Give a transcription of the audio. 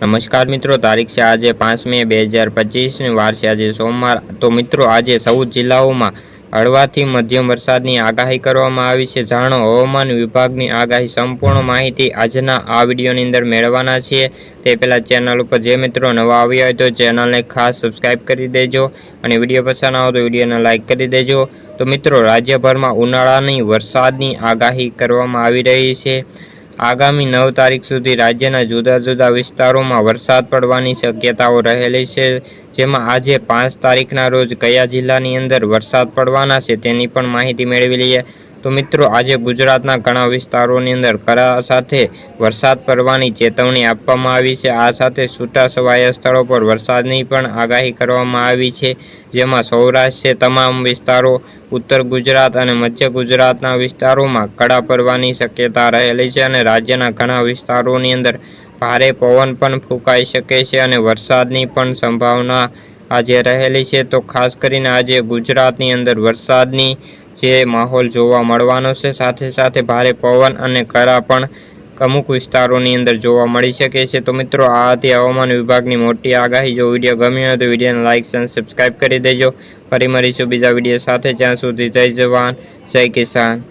નમસ્કાર મિત્રો, તારીખ છે આજે પાંચ મે બે હજાર પચીસની વાર છે આજે સોમવાર. તો મિત્રો, આજે ચૌદ જિલ્લાઓમાં હળવાથી મધ્યમ વરસાદની આગાહી કરવામાં આવી છે. જાણો, હવામાન વિભાગની આગાહી સંપૂર્ણ માહિતી આજના આ વિડીયોની અંદર મેળવવાના છીએ. તે પહેલાં ચેનલ ઉપર જે મિત્રો નવા આવ્યા હોય તો ચેનલને ખાસ સબસ્ક્રાઈબ કરી દેજો અને વીડિયો પસંદ આવો તો વિડીયોને લાઇક કરી દેજો. તો મિત્રો, રાજ્યભરમાં ઉનાળાની વરસાદની આગાહી કરવામાં આવી રહી છે. આગામી નવ તારીખ સુધી રાજ્યના જુદા જુદા વિસ્તારોમાં વરસાદ પડવાની શક્યતાઓ રહેલી છે. જેમાં આજે પાંચ તારીખના રોજ કયા જિલ્લાની અંદર વરસાદ પડવાના છે તેની પણ માહિતી મેળવી લઈએ. તો મિત્રો, આજે ગુજરાતના ઘણા વિસ્તારોની અંદર કરા સાથે વરસાદ પડવાની ચેતવણી આપવામાં આવી છે. આ સાથે છૂટાછવાયા સ્થળો પર વરસાદની પણ આગાહી કરવામાં આવી છે, જેમાં સૌરાષ્ટ્ર તમામ વિસ્તારો, ઉત્તર ગુજરાત અને મધ્ય ગુજરાતના વિસ્તારોમાં કડા પડવાની શક્યતા રહેલી છે અને રાજ્યના ઘણા વિસ્તારોની અંદર ભારે પવન પણ ફૂંકાઈ શકે છે અને વરસાદની પણ સંભાવના આજે રહેલી છે. તો ખાસ કરીને આજે ગુજરાતની અંદર વરસાદની જે માહોલ જોવા મળવાનો છે. સાથે સાથે ભારે પવન અને કરા પણ અમુક વિસ્તારોની અંદર જોવા મળી શકે છે. તો મિત્રો, આ હતી હવામાન વિભાગની મોટી આગાહી. જો વીડિયો ગમ્યો હોય તો વિડીયોને લાઇક અને સબસ્ક્રાઈબ કરી દેજો. ફરી મળીશું બીજા વીડિયો સાથે. જ્યાં સુધી જય જવાન, જય કિસાન.